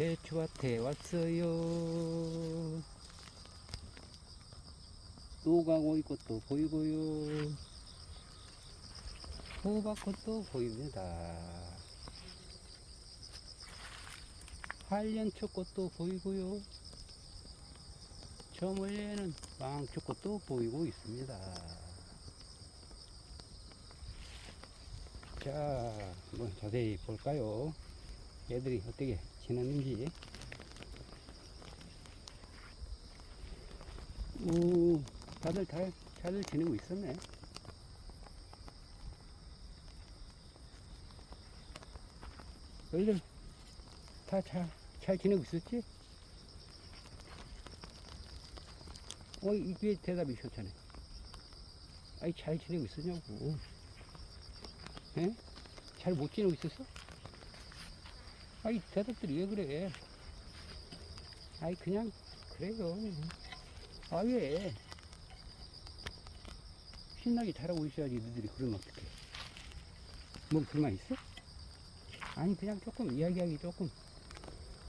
배추밭에 왔어요. 노가오이 꽃도 보이고요. 호박꽃도 보입니다. 한련초 꽃도 보이고요. 저 멀리에는 망초 꽃도 보이고 있습니다. 자, 한번 자세히 볼까요? 얘들이 어떻게 지냈는지. 오, 다들 잘, 잘 지내고 있었네. 너희들 다 잘, 잘 지내고 있었지? 어, 이게 대답이 좋잖아. 아이, 잘 지내고 있었냐고. 에? 잘 못 지내고 있었어? 아이, 대답들이 왜 그래? 아이, 그냥, 그래요. 아, 왜? 신나게 잘하고 있어야지, 너희들이 그러면 어떡해. 뭐, 불만 있어? 아니, 그냥 조금 이야기하기 조금,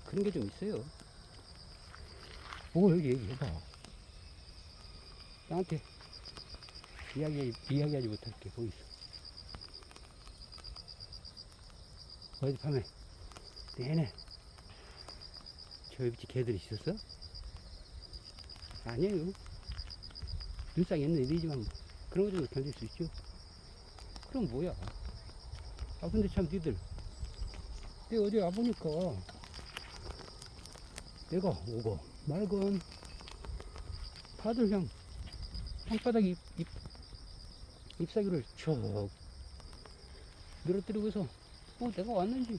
그런 게 좀 있어요. 뭘 얘기해봐. 나한테 이야기, 이야기하지 못할 게 뭐 있어. 어젯밤에 내내 저 옆집 개들이 있었어? 아니에요. 눈쌍 있는 일이지만 뭐 그런 거 좀 견딜 수 있죠. 그럼 뭐야. 아 근데 참 니들 내가 어제 와보니까 내가 오고 말건 다들 그냥 땅바닥 잎, 잎, 잎사귀를 쭉 늘어뜨리고서 뭐 내가 왔는지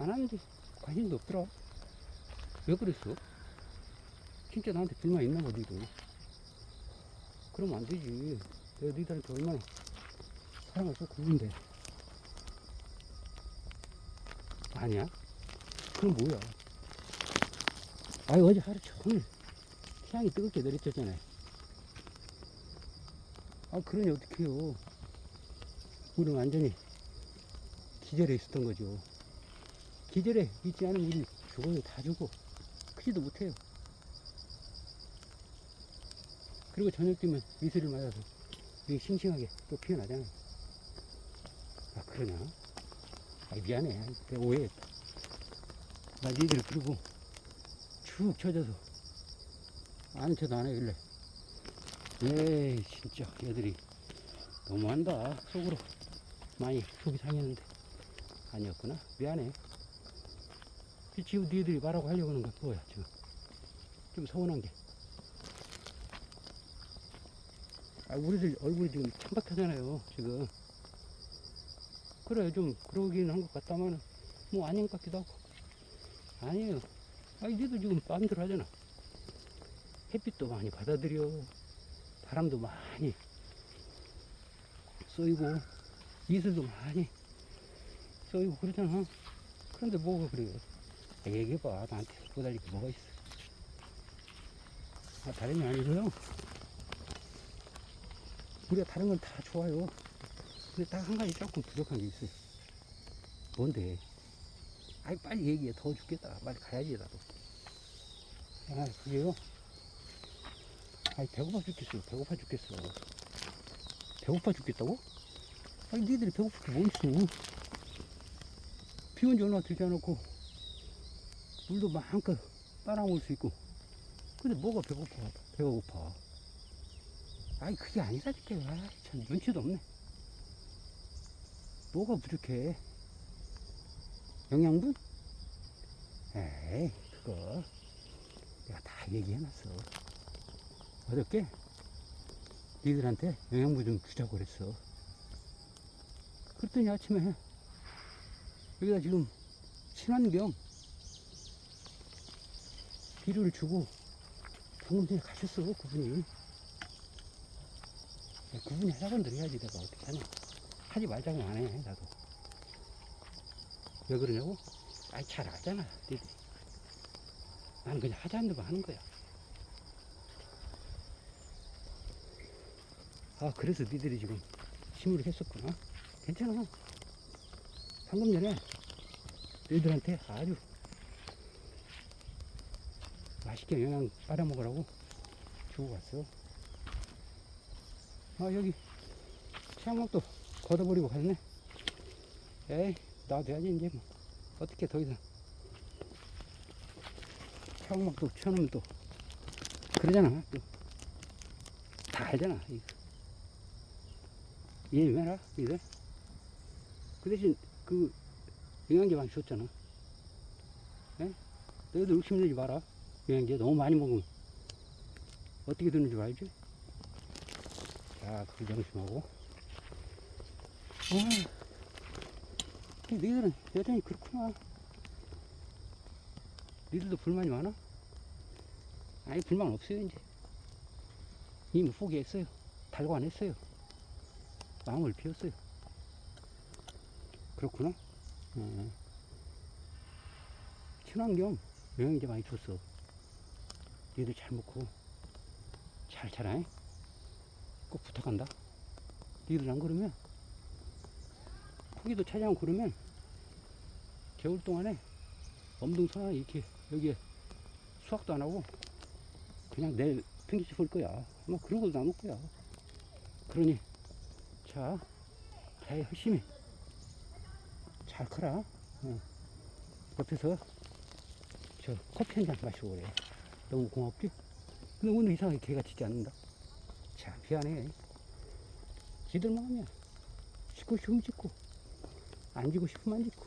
안 왔는지 관심도 없더라. 왜 그랬어? 진짜 나한테 불만 있나 봐, 니도. 그러면 안 되지. 내가 니들한테 얼마나 사랑을 쏟고 있는데. 아니야? 그럼 뭐야? 아니, 어제 하루 종일 태양이 뜨겁게 내렸잖아요. 아, 그러니 어떡해요. 우리는 완전히 기절해 있었던 거죠. 기절해 있지 않으면 우리 죽어요. 다 죽어. 크지도 못해요. 그리고 저녁 되면 이슬을 맞아서 이게 싱싱하게 또 피어나잖아요. 아, 그러냐? 아, 미안해. 내가 오해했다. 나 니들 그리고 축 쳐져서 아는 척도 안 해길래. 에이, 진짜 얘들이 너무한다. 속으로 많이 속이 상했는데 아니었구나. 미안해. 지금 니들이 말하고 하려고 하는 건 뭐야, 지금. 좀 서운한 게. 아, 우리들 얼굴이 지금 창박하잖아요, 지금. 그래, 좀, 그러긴 한 것 같다마는, 뭐, 아닌 것 같기도 하고. 아니에요. 아니, 니도 지금 마음대로 하잖아. 햇빛도 많이 받아들여. 바람도 많이 쏘이고, 이슬도 많이 쏘이고, 그러잖아. 그런데 뭐가 그래요? 아, 얘기해봐. 나한테 게 뭐가 있어. 아, 게 아니고요. 우리가 다른 건 다 좋아요. 근데 딱 한 가지 조금 부족한 게 있어요. 뭔데? 아이, 빨리 얘기해. 더워 죽겠다. 빨리 가야지, 나도. 아, 그게요? 아이, 배고파 죽겠어. 배고파 죽겠어. 배고파 죽겠다고? 아니, 니들이 배고플 게뭐 있어. 비 온 지 얼마 되지 않았고, 물도 마음껏 빨아먹을 수 있고. 근데 뭐가 배고파? 배가 고파. 아니 그게 아니라니까 아, 참 눈치도 없네 뭐가 부족해 영양분? 에이 그거 내가 다 얘기해놨어 어저께 니들한테 영양분 좀 주자고 그랬어 그랬더니 아침에 여기다 지금 친환경 비료를 주고 전에 가셨어 그분이 그분이 하라고 해야지 내가 어떻게 하냐 하지 말자고 안 해 나도. 왜 그러냐고? 아이 잘 알잖아 니들. 나는 그냥 하자는 대로 하는 거야. 아 그래서 니들이 지금 심으를 했었구나. 괜찮아. 방금 전에 너희들한테 아주 맛있게 영양 빨아 먹으라고 주고 갔어. 아, 여기 치앙막도 걷어버리고 갔네. 에이, 놔둬야지, 이제 뭐. 어떻게 더 이상. 치앙막도 치워놓으면 또, 그러잖아. 또. 다 알잖아. 이거. 해라, 이래. 그 대신, 그, 영양제 많이 줬잖아. 예? 너희들 욕심내지 마라. 영양제 너무 많이 먹으면 어떻게 되는 줄 알지? 자, 그걸 명심하고. 아, 근데 너희들은 여전히 그렇구나. 너희들도 불만이 많아? 아니, 불만 없어요, 이제. 이미 포기했어요. 달고 안 했어요. 마음을 비웠어요. 그렇구나. 어. 친환경 영양제 많이 줬어. 니들 잘 먹고 잘 자라. 꼭 부탁한다. 니들 안 그러면 고기도 찾아오고 그러면 겨울 동안에 엄동선아 이렇게 여기에 수확도 안 하고 그냥 내일 팽기치 볼 거야. 아마 그런 것도 나올 거야. 그러니 자, 잘 열심히 잘 커라. 어. 옆에서 저 커피 한 잔 마시고 그래. 너무 고맙지? 근데 오늘 이상하게 개가 짖지 않는다. 참, 미안해. 지들 마음이야. 짖고 싶으면 짖고, 안 짖고 싶으면 안 짖고,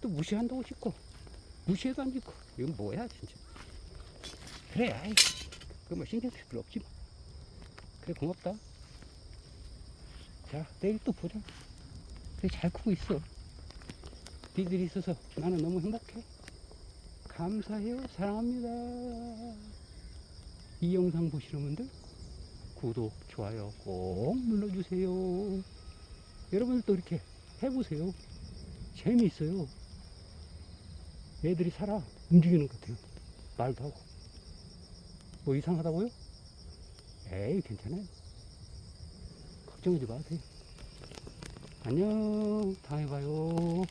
또 무시한다고 짖고, 무시해도 안 짖고. 이건 뭐야, 진짜. 그래, 아이. 그뭐 신경 쓸 필요 없지 뭐. 그래, 고맙다. 자, 내일 또 보자. 그래, 잘 크고 있어. 니들이 있어서 나는 너무 행복해. 감사해요. 사랑합니다. 이 영상 보시는 분들 구독, 좋아요 꼭 눌러주세요. 여러분들도 이렇게 해보세요. 재미있어요. 애들이 살아 움직이는 것 같아요. 말도 하고. 뭐 이상하다고요? 에이, 괜찮아요. 걱정하지 마세요. 안녕. 다음에 봐요.